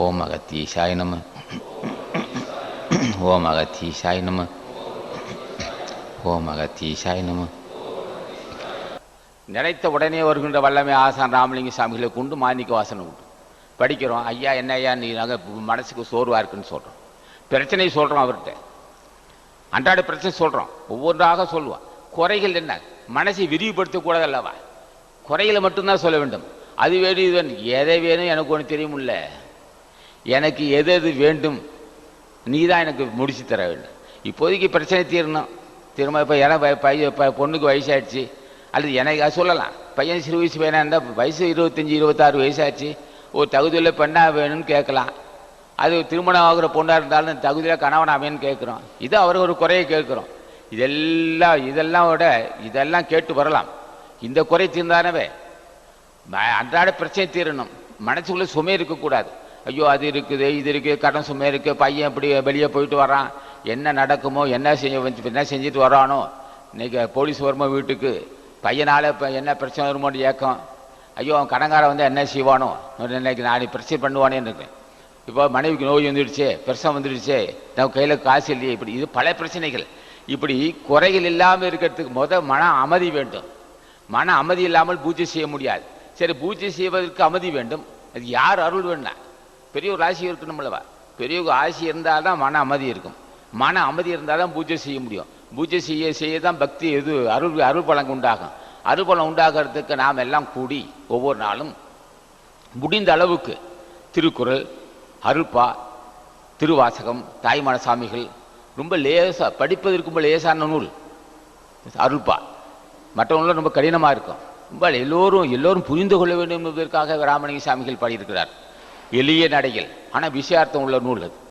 ஓம் அகத்தீசாய நம ஓம் அகத்தீசாய நம ஓம் அகத்தீசாய நம நினைத்த உடனே வருகின்ற வல்லமை ஆசான் ராமலிங்க சாமிகளை கொண்டு மாணிக்க வாசனை உண்டு. படிக்கிறோம் ஐயா என்ன ஐயா நீ நாங்கள் மனசுக்கு சோர்வாக இருக்குன்னு சொல்கிறோம் பிரச்சனை சொல்கிறோம் அவர்கிட்ட. அன்றாட பிரச்சனை சொல்கிறோம் ஒவ்வொன்றாக சொல்லுவான் குறைகள் என்ன? மனசை விரிவுபடுத்தக்கூடாது அல்லவா குறைகளை மட்டும்தான் சொல்ல வேண்டும். அது வேணும் இது வேணும். எதை வேணும் எனக்கு ஒன்று தெரியுமில்ல. எனக்கு எது எது வேண்டும் நீ தான் எனக்கு முடிச்சு தர வேண்டும். இப்போதைக்கு பிரச்சனை தீரணும். திரும்ப இப்போ ஏன்னா பையன் இப்போ பொண்ணுக்கு வயசாயிடுச்சு. அல்லது எனக்கு அது சொல்லலாம். பையன் சிறு வயசு பையனாக இருந்தால் வயசு இருபத்தஞ்சி இருபத்தாறு வயசாச்சு ஒரு தகுதியில் பெண்ணாக வேணும்னு கேட்கலாம். அது திருமணம் ஆகிற பொண்ணாக இருந்தாலும் தகுதியில் கணவனாவேன்னு கேட்குறோம். இது அவர் ஒரு குறையை கேட்குறோம். இதெல்லாம் இதெல்லாம் விட இதெல்லாம் கேட்டு வரலாம். இந்த குறை தீர்ந்தானவே அன்றாட பிரச்சனை தீரணும். மனசுக்குள்ளே சுமை இருக்கக்கூடாது. ஐயோ அது இருக்குது இது இருக்குது கடன் சுமை இருக்குது பையன் இப்படி வெளியே போயிட்டு வரான் என்ன நடக்குமோ என்ன செஞ்சு என்ன செஞ்சுட்டு வரானோ இன்னைக்கு போலீஸ் வருமோ வீட்டுக்கு? பையனால் இப்போ என்ன பிரச்சனை வருமோன்னு ஏக்கம். ஐயோ அவன் கடங்காரன் வந்து என்ன செய்வானோ? இன்னைக்கு நான் பிரச்சனை பண்ணுவானேன்னு இருக்கேன். இப்போ மனைவிக்கு நோய் வந்துடுச்சே பிரச்சனை வந்துடுச்சே நம்ம கையில் காசு இல்லையே இப்படி இது பல பிரச்சனைகள். இப்படி குறைகள் இல்லாமல் இருக்கிறதுக்கு முத மன அமைதி வேண்டும். மன அமைதி இல்லாமல் பூஜை செய்ய முடியாது. சரி பூஜை செய்வதற்கு அமைதி வேண்டும். அது யார் அருள் வேணா பெரிய ஒரு ஆசி இருக்கணும்லவா பெரிய ஒரு ஆசி இருந்தால் தான் மன அமைதி இருக்கும். மன அமைதி இருந்தால் தான் பூஜை செய்ய முடியும். பூஜை செய்ய செய்ய தான் பக்தி இது அருள் அருள் பலன் உண்டாகும். அருள் பலன் உண்டாகிறதுக்கு நாம் எல்லாம் கூடி ஒவ்வொரு நாளும் முடிந்த அளவுக்கு திருக்குறள் அருள்பா திருவாசகம் தாய்மான சாமிகள் ரொம்ப லேசா படிப்பதற்கு ரொம்ப லேசான நூல். அருள்பா மற்றவங்களும் ரொம்ப கடினமாக இருக்கும். ரொம்ப எல்லோரும் எல்லோரும் புரிந்து கொள்ள வேண்டும் என்பதற்காக ராமலிங்க சாமிகள் பாடியிருக்கிறார். எளிய நடையில். ஆனால் விஷயார்த்தம் உள்ள நூல் அது.